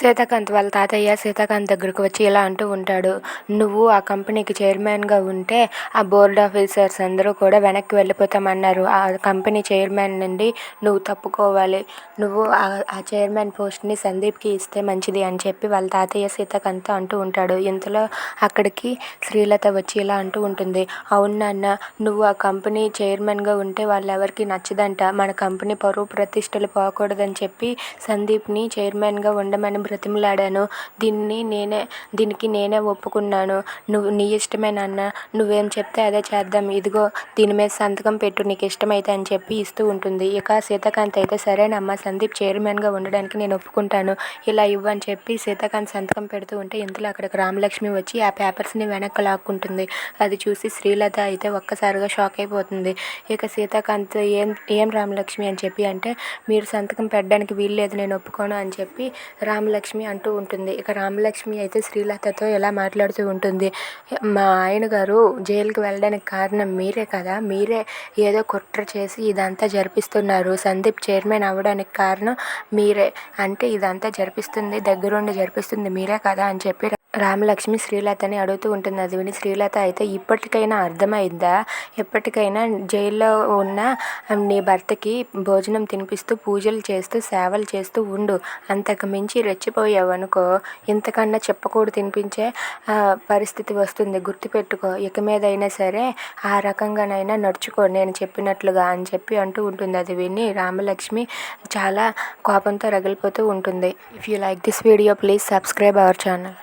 సీతాకాంత్ వాళ్ళ తాతయ్య సీతాకాంత్ దగ్గరకు వచ్చి ఇలా అంటూ ఉంటాడు. నువ్వు ఆ కంపెనీకి చైర్మన్గా ఉంటే ఆ బోర్డ్ ఆఫీసర్స్ అందరూ కూడా వెనక్కి వెళ్ళిపోతామన్నారు. ఆ కంపెనీ చైర్మన్ నుండి నువ్వు తప్పుకోవాలి. నువ్వు ఆ చైర్మన్ పోస్ట్ని సందీప్కి ఇస్తే మంచిది అని చెప్పి వాళ్ళ తాతయ్య సీతాకాంత్ అంటూ ఉంటాడు. ఇంతలో అక్కడికి శ్రీలత వచ్చి ఇలా అంటూ ఉంటుంది. అవును నాన్న నువ్వు ఆ కంపెనీ చైర్మన్గా ఉంటే వాళ్ళు ఎవరికి నచ్చదంట. మన కంపెనీ పరువు ప్రతిష్టలు పోకూడదని చెప్పి సందీప్ని చైర్మన్గా ఉండమని బ్రతిమలాడాను. దీన్ని నేనే దీనికి నేనే ఒప్పుకున్నాను. నువ్వు నీ ఇష్టమే నాన్న. నువ్వేం చెప్తే అదే చేద్దాం. ఇదిగో దీని మీద సంతకం పెట్టు. నీకు ఇష్టమైతే అని చెప్పి ఇస్తూ ఉంటుంది. ఇక సీతాకాంత్ అయితే సరేనమ్మా సందీప్ చైర్మన్గా ఉండడానికి నేను ఒప్పుకుంటాను. ఇలా ఇవ్వని చెప్పి సీతాకాంత్ సంతకం పెడుతూ ఉంటే ఇంతలో అక్కడికి రామలక్ష్మి వచ్చి ఆ పేపర్స్ని వెనక్కి లాక్కుంటుంది. అది చూసి శ్రీలత అయితే ఒక్కసారిగా షాక్ అయిపోతుంది. ఇక సీతాకాంత్ ఏం ఏం రామలక్ష్మి అని చెప్పి అంటే మీరు సంతకం పెట్టడానికి వీల్లేదు నేను ఒప్పుకోను అని చెప్పి రామలక్ష్మి రామలక్ష్మి అంటూ ఉంటుంది. ఇక రామలక్ష్మి అయితే శ్రీలతతో ఎలా మాట్లాడుతూ ఉంటుంది? మా ఆయన గారు జైలుకి వెళ్ళడానికి కారణం మీరే కదా? మీరే ఏదో కుట్ర చేసి ఇదంతా జరిపిస్తున్నారు. సందీప్ చైర్మన్ అవ్వడానికి కారణం మీరే. అంటే ఇదంతా జరిపిస్తుంది దగ్గరుండి జరిపిస్తుంది మీరే కదా అని చెప్పి రామలక్ష్మి శ్రీలతని అడుగుతూ ఉంటుంది. అది విని శ్రీలత అయితే ఇప్పటికైనా అర్థమైందా? ఎప్పటికైనా జైల్లో ఉన్న నీ భర్తకి భోజనం తినిపిస్తూ పూజలు చేస్తూ సేవలు చేస్తూ ఉండు. అంతకు మించి రెచ్చిపోయావు అనుకో ఇంతకన్నా చెప్పకూడదు తినిపించే పరిస్థితి వస్తుంది. గుర్తుపెట్టుకో. ఇక మీద అయినా సరే ఆ రకంగానైనా నడుచుకో. నేను చెప్పినట్లుగా అని చెప్పి అంటూ ఉంటుంది. అది విని రామలక్ష్మి చాలా కోపంతో రగిలిపోతూ ఉంటుంది. If you like this video please subscribe our channel